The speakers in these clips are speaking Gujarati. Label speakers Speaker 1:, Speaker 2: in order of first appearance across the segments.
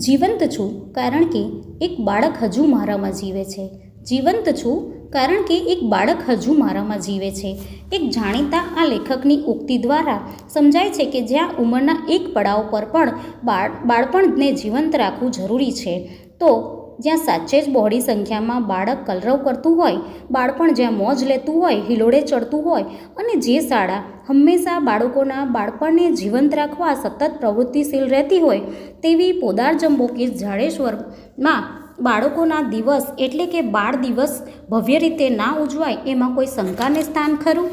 Speaker 1: જીવંત છું કારણ કે એક બાળક હજુ મારામાં જીવે છે. જીવંત છું કારણ કે એક બાળક હજુ મારામાં જીવે છે. એક જાણીતા આ લેખકની ઉક્તિ દ્વારા સમજાય છે કે જ્યાં ઉંમરના એક પડાવ પર પણ બાળ, બાળપણને જીવંત રાખવું જરૂરી છે. તો જ્યાં સાચે જ બહોળી સંખ્યામાં બાળક કલરવ કરતું હોય, બાળપણ જ્યાં મોજ લેતું હોય, હિલોડે ચડતું હોય અને જે શાળા હંમેશા બાળકોના બાળપણને જીવંત રાખવા સતત પ્રવૃત્તિશીલ રહેતી હોય, તેવી પોદાર જંબોકીસ જાડેશ્વરમાં બાળકોના દિવસ એટલે કે બાળ દિવસ ભવ્ય રીતે ના ઉજવાય એમાં કોઈ શંકાને સ્થાન ખરું?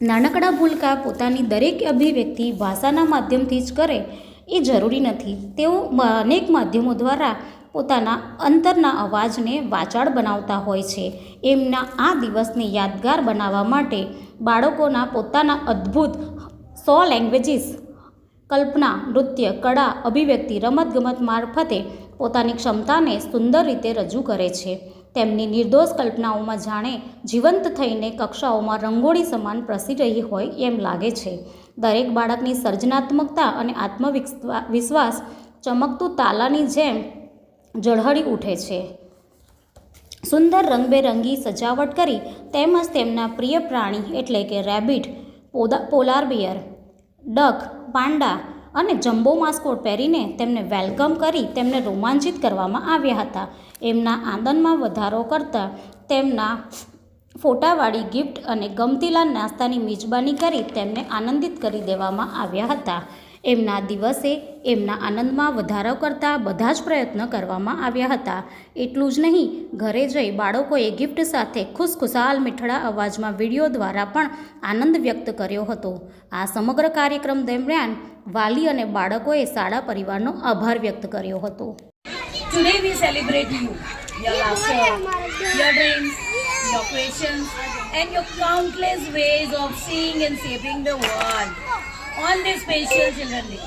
Speaker 1: નાનકડા ભૂલકા પોતાની દરેક અભિવ્યક્તિ ભાષાના માધ્યમથી જ કરે એ જરૂરી નથી. તેઓ અનેક માધ્યમો દ્વારા પોતાના અંતરના અવાજને વાચાળ બનાવતા હોય છે. એમના આ દિવસને યાદગાર બનાવવા માટે બાળકોના પોતાના અદ્ભુત સો લેંગ્વેજીસ, કલ્પના, નૃત્ય, કળા, અભિવ્યક્તિ, રમતગમત મારફતે પોતાની ક્ષમતાને સુંદર રીતે રજૂ કરે છે. તેમની નિર્દોષ કલ્પનાઓમાં જાણે જીવંત થઈને કક્ષાઓમાં રંગોળી સમાન પ્રસરી રહી હોય એમ લાગે છે. દરેક બાળકની સર્જનાત્મકતા અને આત્મવિશ્વાસ વિશ્વાસ ચમકતું તાલાની જેમ ઝળહળી ઉઠે છે. સુંદર રંગબેરંગી સજાવટ કરી તેમજ તેમના પ્રિય પ્રાણી એટલે કે rabbit polar bear duck panda અને જમ્બો માસ્કોટ પહેરીને તેમને વેલકમ કરી તેમને રોમાંચિત કરવામાં આવ્યા હતા. એમના આનંદમાં વધારો કરતાં તેમના ફોટાવાળી ગિફ્ટ અને ગમતીલા નાસ્તાની મિજબાની કરી તેમને આનંદિત કરી દેવામાં આવ્યા હતા. એમના દિવસે એમના આનંદમાં વધારો કરતા બધા જ પ્રયત્ન કરવામાં આવ્યા હતા. એટલું જ નહીં ઘરે જઈ બાળકોએ ગિફ્ટ સાથે ખુશખુશાલ મીઠડા અવાજમાં વીડિયો દ્વારા પણ આનંદ વ્યક્ત કર્યો હતો. આ સમગ્ર કાર્યક્રમ દરમિયાન વાલી અને બાળકોએ શાળા પરિવારનો આભાર વ્યક્ત કર્યો હતો.
Speaker 2: Today we celebrate you, your laughter, your dreams, your questions, and your countless ways of seeing and saving the world. On this special Children's Day,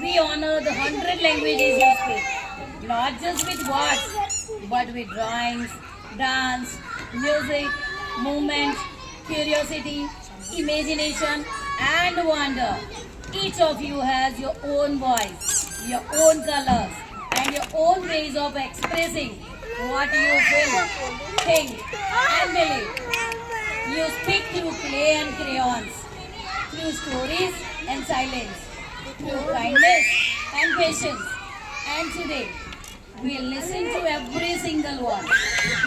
Speaker 2: we honor the hundred languages you speak, not just with words, but with drawings, dance, music, movement, curiosity, imagination, and wonder. Each of you has your own voice, your own colors, and your own ways of expressing what you feel, think, and believe. You speak through clay and crayons, through stories and silence, through kindness and patience. And today, we'll listen to every single one.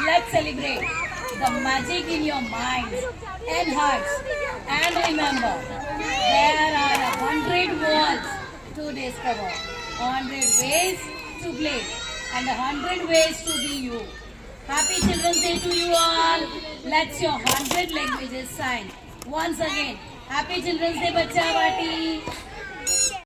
Speaker 2: Let's celebrate the magic in your minds and hearts. And remember, there are a hundred worlds to discover, a hundred ways to play, and a hundred ways to be you. Happy Children's Day to you all. Let's your hundred languages sign. Once again, Happy Children's Day, Bacha Bati.